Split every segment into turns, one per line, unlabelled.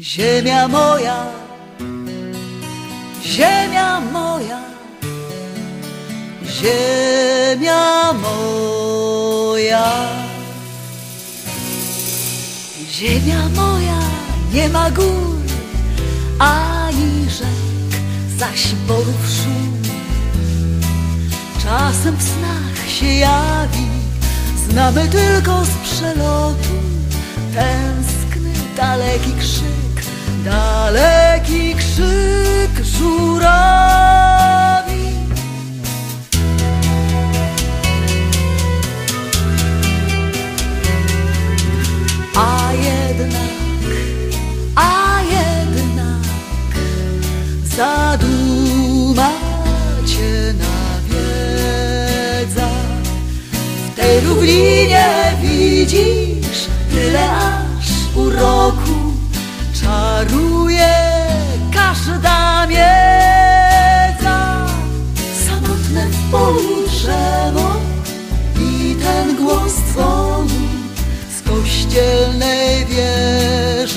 Ziemia moja, ziemia moja, ziemia moja. Ziemia moja nie ma gór ani rzek, zaś borów szum. Czasem w snach się jawi, znamy tylko z przelotu tęskny, daleki krzyk, daleki krzyk żurawi. A jednak, a jednak zadumacie nawiedza. W tej równinie widzisz tyle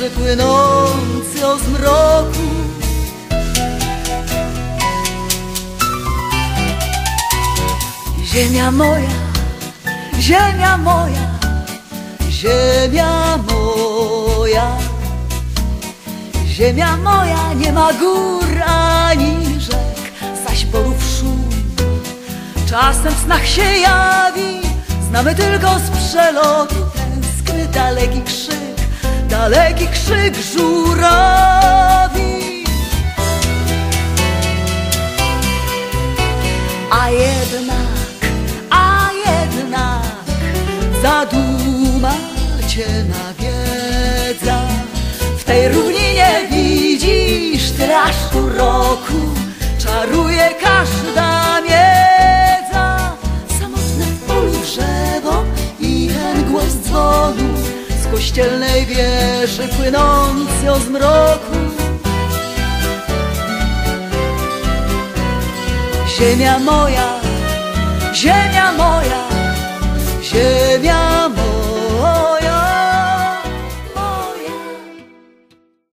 wieży płynący o zmroku. Ziemia moja, ziemia moja, ziemia moja. Ziemia moja nie ma gór ani rzek, zaś borów szum. Czasem w snach się jawi, znamy tylko z przelotu tęskny daleki krzyk, daleki krzyk żurawi. A jednak, a jednak zaduma cię nawiedza. W tej równinie widzisz traż uroku, kościelnej wieży płynący o zmroku. Ziemia moja, ziemia moja, ziemia